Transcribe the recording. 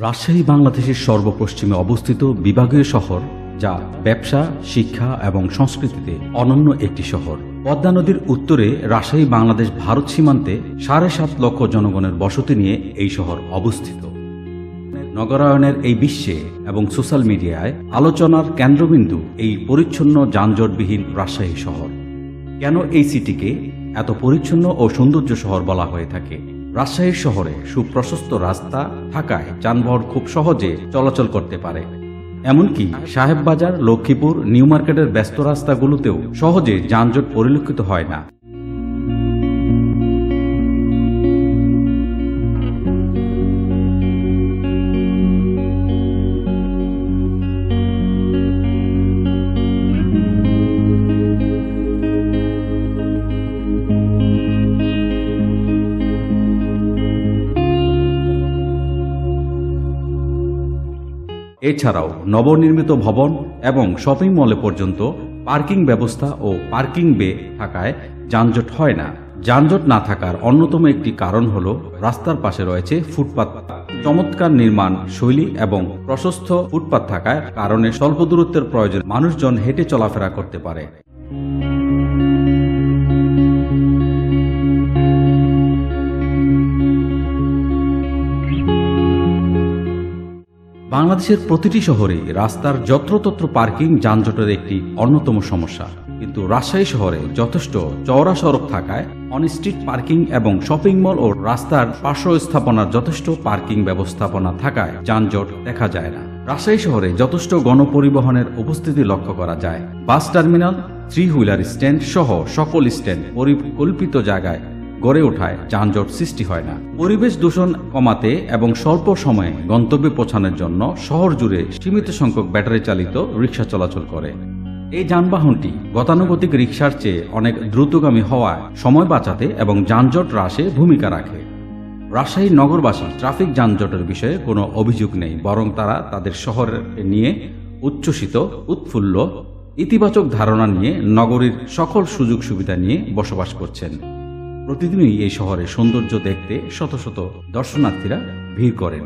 রাজশাহী বাংলাদেশের সর্বপশ্চিমে অবস্থিত বিভাগীয় শহর, যা ব্যবসা, শিক্ষা এবং সংস্কৃতিতে অনন্য একটি শহর। পদ্মা নদীর উত্তরে রাজশাহী বাংলাদেশ ভারত সীমান্তে সাড়ে সাত লক্ষ জনগণের বসতি নিয়ে এই শহর অবস্থিত। নগরায়নের এই বিশ্বে এবং সোশ্যাল মিডিয়ায় আলোচনার কেন্দ্রবিন্দু এই পরিচ্ছন্ন যানজটবিহীন রাজশাহী শহর। কেন এই সিটিকে এত পরিচ্ছন্ন ও সৌন্দর্য শহর বলা হয়ে থাকে? রাজশাহী শহরে সুপ্রশস্ত রাস্তা থাকায় যানবাহন খুব সহজে চলাচল করতে পারে। এমনকি সাহেব বাজার লক্ষ্মীপুর, নিউ মার্কেটের ব্যস্ত রাস্তাগুলোতেও সহজে যানজট পরিলক্ষিত হয় না। এছাড়াও নবনির্মিত ভবন এবং শপিং মলে পর্যন্ত পার্কিং ব্যবস্থা ও পার্কিং বে থাকায় যানজট হয় না। যানজট না থাকার অন্যতম একটি কারণ হল রাস্তার পাশে রয়েছে ফুটপাত। চমৎকার নির্মাণ শৈলী এবং প্রশস্ত ফুটপাত থাকার কারণে স্বল্প দূরত্বের প্রয়োজন। মানুষজন হেঁটে চলাফেরা করতে পারে। বাংলাদেশের প্রতিটি শহরে রাস্তার যত্রতত্র পার্কিং যানজটের একটি অন্যতম সমস্যা। কিন্তু রাজশাহী শহরে যথেষ্ট চওড়া সড়ক থাকায় অন স্ট্রিট পার্কিং এবং শপিং মল ও রাস্তার পার্শ্ব স্থাপনার যথেষ্ট পার্কিং ব্যবস্থাপনা থাকায় যানজট দেখা যায় না। রাজশাহী শহরে যথেষ্ট গণপরিবহনের উপস্থিতি লক্ষ্য করা যায়। Bus terminal three wheeler stand সহ সকল স্ট্যান্ড পরিকল্পিত জায়গায় গড়ে ওঠায় যানজট সৃষ্টি হয় না। পরিবেশ দূষণ কমাতে এবং স্বল্প সময়ে গন্তব্যে পৌঁছানোর জন্য শহর জুড়ে সীমিত সংখ্যক ব্যাটারি চালিত রিক্সা চলাচল করে। এই যানবাহনটি গতানুগতিক রিক্সার চেয়ে অনেক দ্রুতগামী হওয়ায় সময় বাঁচাতে এবং যানজট হ্রাসে ভূমিকা রাখে। রাজশাহী নগরবাসী ট্রাফিক যানজটের বিষয়ে কোনো অভিযোগ নেই, বরং তারা তাদের শহরের নিয়ে উচ্ছ্বসিত, উৎফুল্ল, ইতিবাচক ধারণা নিয়ে নগরীর সকল সুযোগ সুবিধা নিয়ে বসবাস করছেন। প্রতিদিনই এই শহরের সৌন্দর্য দেখতে শত শত দর্শনার্থীরা ভিড় করেন।